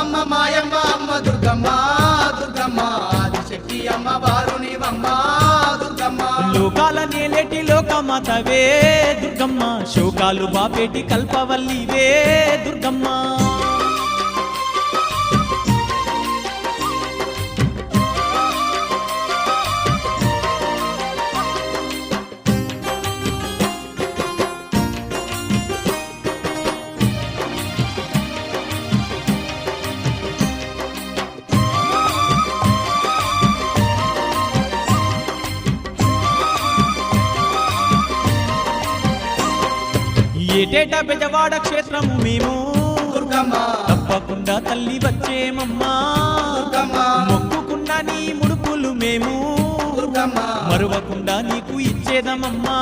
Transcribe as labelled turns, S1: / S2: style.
S1: అమ్మ మాయమ్మ అమ్మ దుర్గమ్మ దుర్గమ్మ ఆదిశక్తి అమ్మ వారు నీవమ్మ దుర్గమ్మ.
S2: లోకాల నేలేటి లోకమాతవే దుర్గమ్మ శోకాలు బాపేటి కల్పవల్లివే. ఏటేటా బెజవాడ క్షేత్రము మేము. తప్పకుండా తల్లి వచ్చేమమ్మా. మొక్కుకున్న నీ ముడుపులు మేము. మరువకుండా నీకు ఇచ్చేదమమ్మా.